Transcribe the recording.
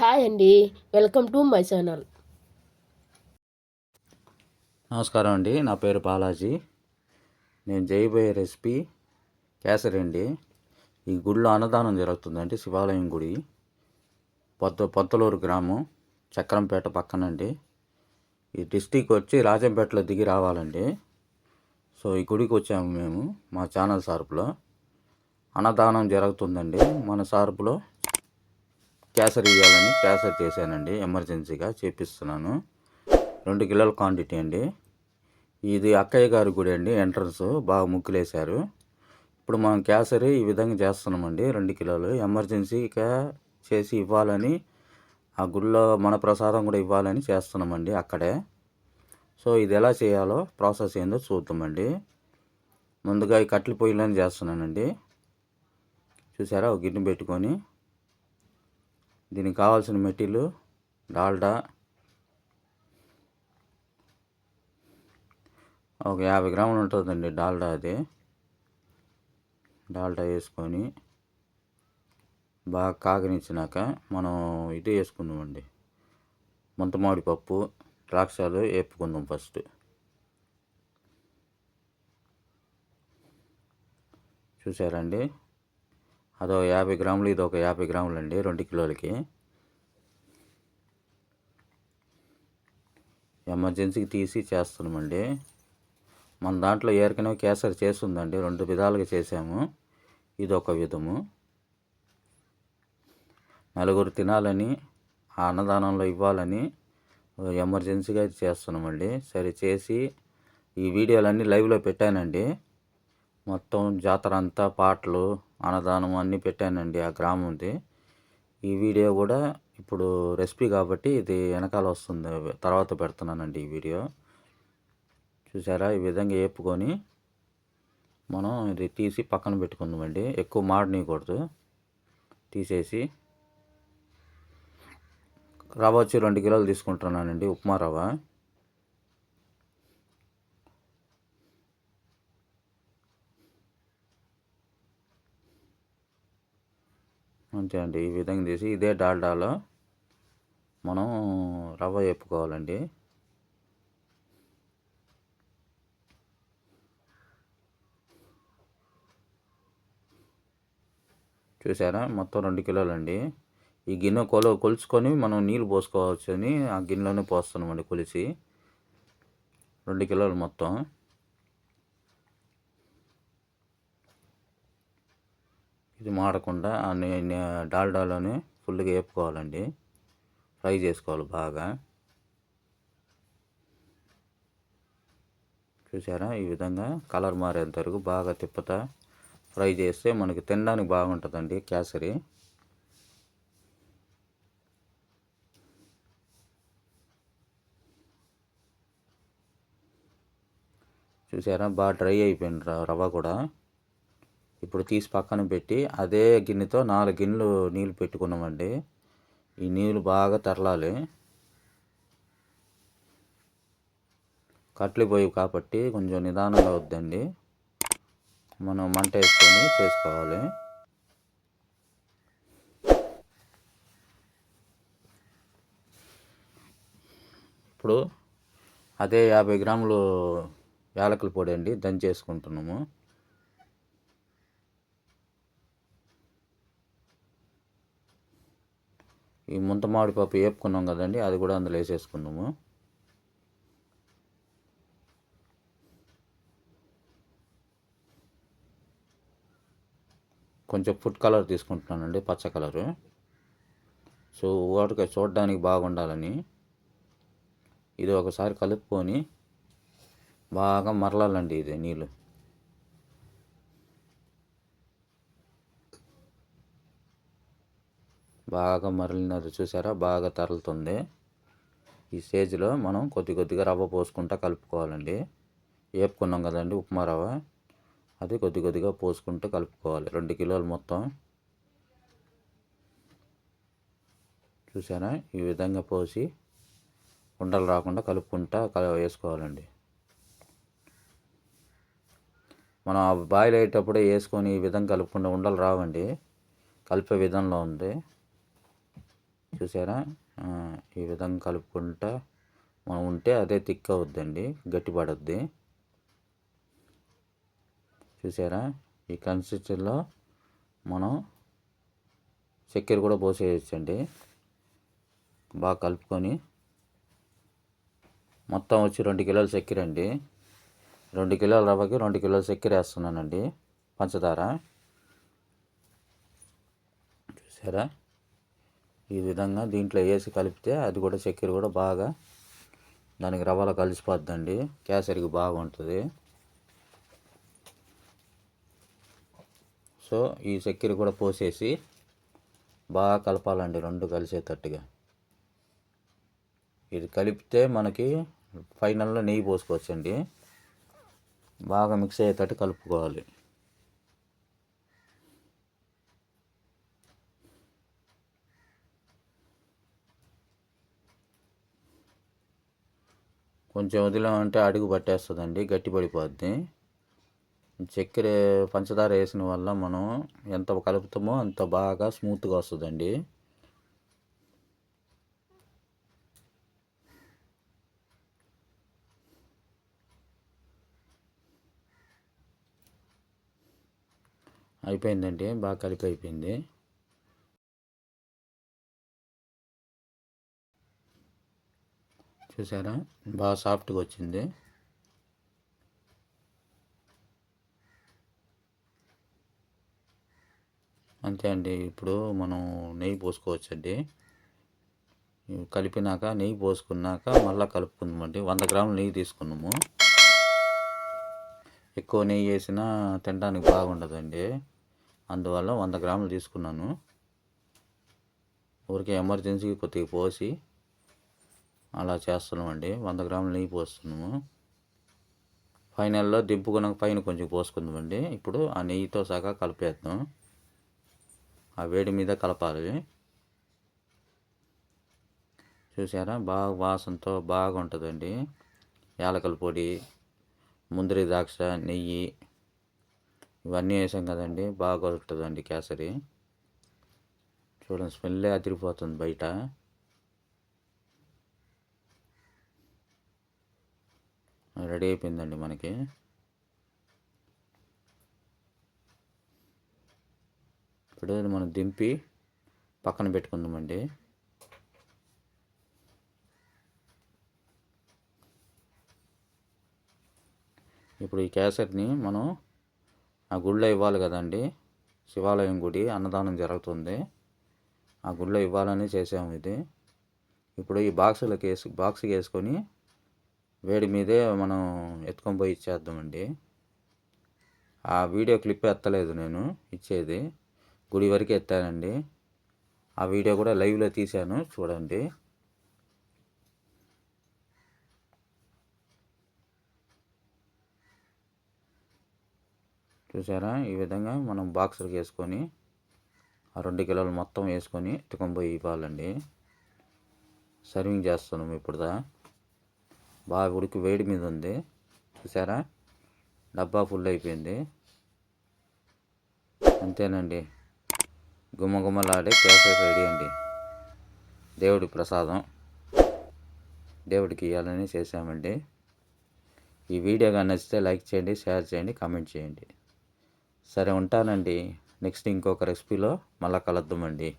Hi అండి welcome to my channel. నమస్కారం అండి నా పేరు బాలాజీ. నేను చేయబోయే రెసిపీ కేసరి అండి. ఈ గుడిలో అన్నదానం జరుగుతుందండి శివాలయం గుడి. పొద్దు పొత్తలూరు గ్రామం చక్రంపేట పక్కనండి. ఈ డిస్టిక్ వచ్చి రాజంపేటలో దిగి రావాలండి. సో ఈ గుడికి వచ్చాము మేము మా ఛానల్ సార్పులో. అన్నదానం జరుగుతుందండి మన సార్పులో. కేసరి ఇవ్వాలని కేసరి చేశానండి. ఎమర్జెన్సీగా చేపిస్తున్నాను. రెండు కిలోల క్వాంటిటీ అండి. ఇది అక్కయ్య గారి గుడి అండి. ఎంట్రన్స్ బాగా ముగ్గులేశారు. ఇప్పుడు మనం కేసరి ఈ విధంగా చేస్తున్నామండి. రెండు కిలోలు. ఎమర్జెన్సీగా చేసి ఇవ్వాలని ఆ గుడిలో మన ప్రసాదం కూడా ఇవ్వాలని చేస్తున్నామండి అక్కడే. సో ఇది ఎలా చేయాలో ప్రాసెస్ ఏందో చూద్దామండి. ముందుగా ఈ కట్టెల పొయ్యిలని చేస్తున్నానండి. చూసారా? ఒక గిన్నె పెట్టుకొని దీనికి కావాల్సిన మెటీరియల్ డాల్డా ఒక యాభై గ్రాములు ఉంటుందండి డాల్డా అది. డాల్డా వేసుకొని బాగా కాగనిచ్చినాక మనం ఇది వేసుకుందామండి. ముంతమామిడి పప్పు ద్రాక్షాలు వేపుకుందాం ఫస్ట్. చూసారండి? అదో యాభై గ్రాములు ఇది ఒక యాభై గ్రాములు అండి రెండు కిలోలకి. ఎమర్జెన్సీకి తీసి చేస్తున్నామండి. మన దాంట్లో ఏరికనే కేసరి చేస్తుందండి రెండు విధాలుగా చేసాము. ఇది ఒక విధము. నలుగురు తినాలని ఆ అన్నదానంలో ఇవ్వాలని ఎమర్జెన్సీగా చేస్తున్నామండి. సరే చేసి ఈ వీడియోలన్నీ లైవ్లో పెట్టానండి. మొత్తం జాతర అంతా పాటలు అన్నదానం అన్నీ పెట్టానండి ఆ గ్రామంది. ఈ వీడియో కూడా ఇప్పుడు రెసిపీ కాబట్టి ఇది వెనకాల వస్తుంది. తర్వాత పెడుతున్నానండి ఈ వీడియో. చూసారా? ఈ విధంగా వేపుకొని మనం ఇది తీసి పక్కన పెట్టుకుందామండి. ఎక్కువ మాడనీయకూడదు. తీసేసి రవ్వ వచ్చి రెండు కిలోలు తీసుకుంటున్నానండి. ఉప్మా రవ్వ. అంతే అండి ఈ విధంగా తీసి ఇదే డాల్డాలో మనం రవ్వ వేపుకోవాలండి. చూసారా? మొత్తం రెండు కిలోలండి. ఈ గిన్నె కొల కొలుచుకొని మనం నీళ్ళు పోసుకోవచ్చు అని ఆ గిన్నెలోనే పోస్తున్నామండి కొలిసి రెండు కిలోలు మొత్తం. ఇది మాడకుండా డాల్డాలోనే ఫుల్గా వేపుకోవాలండి. ఫ్రై చేసుకోవాలి బాగా. చూసారా? ఈ విధంగా కలర్ మారేంత వరకు బాగా తిప్పుతా ఫ్రై చేస్తే మనకి తినడానికి బాగుంటుందండి కేసరి. చూసారా? బాగా డ్రై అయిపోయింది రవ్వ కూడా. ఇప్పుడు తీసి పక్కన పెట్టి అదే గిన్నెతో నాలుగు గిన్నెలు నీళ్ళు పెట్టుకున్నామండి. ఈ నీళ్ళు బాగా తరలాలి. కట్లిపోయి కాబట్టి కొంచెం నిదానంగా వద్దండి. మనం మంట వేసుకొని చేసుకోవాలి. ఇప్పుడు అదే యాభై గ్రాములు యాలకుల పొడి అండి దంచేసుకుంటున్నాము. ఈ ముంత మామిడి పప్పు వేపుకున్నాం కదండి అది కూడా అందులో వేసేసుకున్నాము. కొంచెం ఫుడ్ కలర్ తీసుకుంటున్నానండి పచ్చ కలరు సో వాటికి చూడడానికి బాగుండాలని ఇది ఒకసారి కలుపుకొని బాగా మరలాలండి ఇది నీళ్ళు. బాగా మరలినది చూసారా? బాగా తరలుతుంది. ఈ స్టేజ్లో మనం కొద్ది కొద్దిగా రవ్వ పోసుకుంటా కలుపుకోవాలండి. వేపుకున్నాం కదండి ఉప్మా రవ్వ. అది కొద్ది కొద్దిగా పోసుకుంటూ కలుపుకోవాలి. రెండు కిలోలు మొత్తం. చూసారా? ఈ విధంగా పోసి ఉండలు రాకుండా కలుపుకుంటా కల వేసుకోవాలండి. మనం ఆ బాయిల్ అయ్యేటప్పుడే వేసుకొని ఈ విధంగా కలుపుకుంటే ఉండలు రావండి. కలిపే విధంలో ఉంది. చూసారా? ఈ విధంగా కలుపుకుంటా మనం ఉంటే అదే థిక్ అవుద్దండి గట్టిపడద్ది చూసారా? ఈ కన్సిస్టెన్సీలో మనం చక్కెర కూడా పోసేయచ్చండి. బాగా కలుపుకొని మొత్తం వచ్చి రెండు కిలోల చక్కెర అండి. రెండు కిలోల రవ్వకి రెండు కిలోల చక్కెర వేస్తున్నానండి. పంచదార. చూసారా? ఈ విధంగా దీంట్లో వేసి కలిపితే అది కూడా చక్కెర కూడా బాగా దానికి రవ్వలో కలిసిపోద్దండి. కేసరికి బాగుంటుంది. సో ఈ చక్కెర కూడా పోసేసి బాగా కలపాలండి రెండు కలిసేటట్టుగా. ఇది కలిపితే మనకి ఫైనల్లో నెయ్యి పోసుకోవచ్చండి. బాగా మిక్స్ అయ్యేటట్టు కలుపుకోవాలి. కొంచెం వదిలామంటే అడుగు పట్టేస్తుందండి గట్టి పడిపోద్ది. చక్కెర పంచదార వేసిన వల్ల మనం ఎంత కలుపుతామో అంత బాగా స్మూత్గా వస్తుందండి. అయిపోయిందండి బాగా కలిపి అయిపోయింది. చూసారా? బాగా సాఫ్ట్గా వచ్చింది. అంతే అండి ఇప్పుడు మనం నెయ్యి పోసుకోవచ్చండి. కలిపినాక నెయ్యి పోసుకున్నాక మళ్ళీ కలుపుకుందామండి. వంద గ్రాముల నెయ్యి తీసుకున్నాము. ఎక్కువ నెయ్యి వేసినా తినడానికి బాగుండదండి. అందువల్ల వంద గ్రాములు తీసుకున్నాను. ఊరికే ఎమర్జెన్సీకి కొద్దిగా పోసి అలా చేస్తున్నామండి. వంద గ్రాముల నెయ్యి పోస్తున్నాము. ఫైనల్లో దింపుకున్నాక పైన కొంచెం పోసుకుందామండి. ఇప్పుడు ఆ నెయ్యితో సగా కలిపేద్దాం. ఆ వేడి మీద కలపాలి. చూసారా? బాగా వాసనతో బాగుంటుందండి. యాలకల పొడి ముందరి ద్రాక్ష నెయ్యి ఇవన్నీ వేసాం కదండి. బాగా ఉంటుందండి కేసరి. చూడండి స్మెల్లే అదిరిపోతుంది బయట. రెడీ అయిపోయిందండి మనకి. ఇప్పుడు మనం దింపి పక్కన పెట్టుకుందామండి. ఇప్పుడు ఈ క్యాసెట్ని మనం ఆ గుళ్ళో ఇవ్వాలి కదండి. శివాలయం గుడి అన్నదానం జరుగుతుంది. ఆ గుళ్ళో ఇవ్వాలని చేసాము ఇది. ఇప్పుడు ఈ బాక్సులకు వేసి బాక్స్కి వేసుకొని వేడి మీదే మనం ఎత్తుకొని పోయి ఇచ్చేద్దామండి. ఆ వీడియో క్లిప్ ఎత్తలేదు నేను ఇచ్చేది. గుడి వరకు ఎత్తానండి. ఆ వీడియో కూడా లైవ్లో తీశాను చూడండి. చూసారా? ఈ విధంగా మనం బాక్సులకు వేసుకొని ఆ రెండు కిలోలు మొత్తం వేసుకొని ఎత్తుకొని పోయి ఇవ్వాలండి. సర్వింగ్ చేస్తున్నాం ఇప్పుడుదా? బాగా ఉడికి వేడి మీద ఉంది. చూసారా? డబ్బా ఫుల్ అయిపోయింది. అంతేనండి. గుమ్మగుమ్మలాడే కేసెస్ రెడీ అండి. దేవుడి ప్రసాదం. దేవుడికి ఇవ్వాలని చేసామండి ఈ వీడియో కానీ నచ్చితే లైక్ చేయండి షేర్ చేయండి కామెంట్ చేయండి. సరే ఉంటానండి. నెక్స్ట్ ఇంకొక రెసిపీలో మళ్ళీ కలుద్దామండి.